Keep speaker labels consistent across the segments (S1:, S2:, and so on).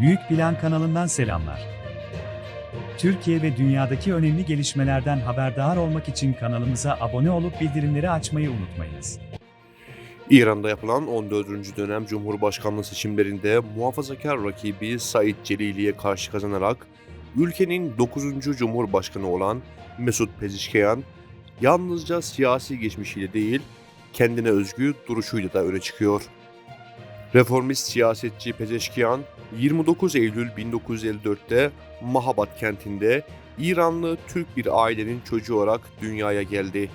S1: Büyük Plan kanalından selamlar. Türkiye ve dünyadaki önemli gelişmelerden haberdar olmak için kanalımıza abone olup bildirimleri açmayı unutmayınız.
S2: İran'da yapılan 14. dönem Cumhurbaşkanlığı seçimlerinde muhafazakar rakibi Said Celili'ye karşı kazanarak ülkenin 9. Cumhurbaşkanı olan Mesut Pezeshkian yalnızca siyasi geçmişiyle değil, kendine özgü duruşuyla da öne çıkıyor. Reformist siyasetçi Pezeshkian 29 Eylül 1954'te Mahabat kentinde İranlı Türk bir ailenin çocuğu olarak dünyaya geldi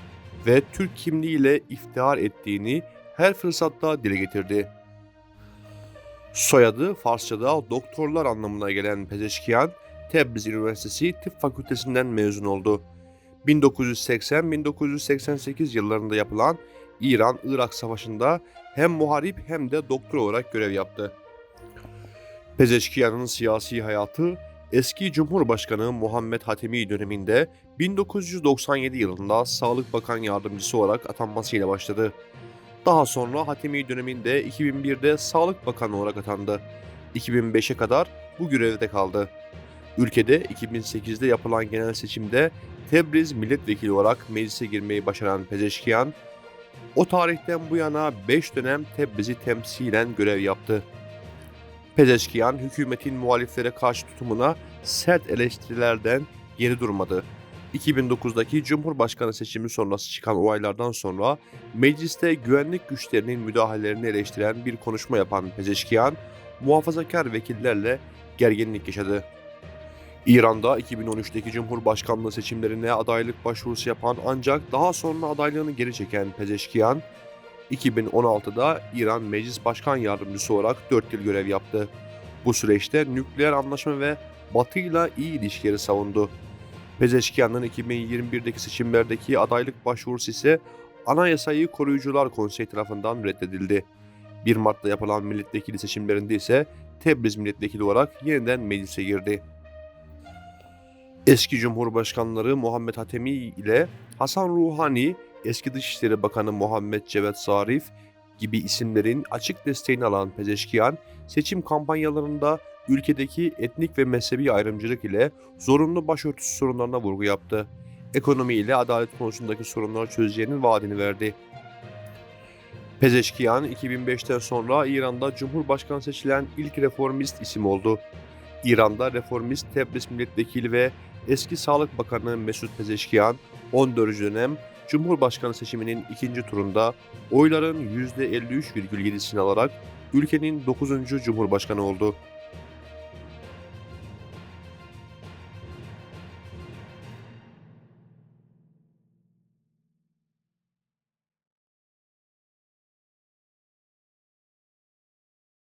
S2: ve Türk kimliğiyle iftihar ettiğini her fırsatta dile getirdi. Soyadı Farsçada doktorlar anlamına gelen Pezeşkiyan, Tebriz Üniversitesi Tıp Fakültesinden mezun oldu. 1980-1988 yıllarında yapılan İran-Irak Savaşı'nda hem muharip hem de doktor olarak görev yaptı. Pezeşkiyan'ın siyasi hayatı eski Cumhurbaşkanı Muhammed Hatemi döneminde 1997 yılında Sağlık Bakan Yardımcısı olarak atanmasıyla başladı. Daha sonra Hatemi döneminde 2001'de Sağlık Bakanı olarak atandı. 2005'e kadar bu görevde kaldı. Ülkede 2008'de yapılan genel seçimde Tebriz milletvekili olarak meclise girmeyi başaran Pezeşkiyan, o tarihten bu yana 5 dönem Tebriz'i temsilen görev yaptı. Pezeşkiyan, hükümetin muhaliflere karşı tutumuna sert eleştirilerden geri durmadı. 2009'daki Cumhurbaşkanı seçimi sonrası çıkan olaylardan sonra mecliste güvenlik güçlerinin müdahalelerini eleştiren bir konuşma yapan Pezeşkiyan, muhafazakar vekillerle gerginlik yaşadı. İran'da 2013'teki Cumhurbaşkanlığı seçimlerine adaylık başvurusu yapan ancak daha sonra adaylığını geri çeken Pezeşkiyan, 2016'da İran Meclis Başkan Yardımcısı olarak 4 yıl görev yaptı. Bu süreçte nükleer anlaşma ve Batı ile iyi ilişkileri savundu. Pezeşkiyan'ın 2021'deki seçimlerdeki adaylık başvurusu ise Anayasayı Koruyucular Konseyi tarafından reddedildi. 1 Mart'ta yapılan milletvekili seçimlerinde ise Tebriz milletvekili olarak yeniden meclise girdi. Eski Cumhurbaşkanları Muhammed Hatemi ile Hasan Ruhani, eski Dışişleri Bakanı Muhammed Cevat Zarif gibi isimlerin açık desteğini alan Pezeşkiyan, seçim kampanyalarında ülkedeki etnik ve mezhebi ayrımcılık ile zorunlu başörtüsü sorunlarına vurgu yaptı. Ekonomi ile adalet konusundaki sorunları çözeceğinin vaadini verdi. Pezeşkiyan 2005'ten sonra İran'da Cumhurbaşkanı seçilen ilk reformist isim oldu. İran'da reformist Tebriz milletvekili ve eski Sağlık Bakanı Mesut Pezeşkiyan 14. dönem Cumhurbaşkanı seçiminin ikinci turunda oyların %53,7'sini alarak ülkenin 9. Cumhurbaşkanı oldu.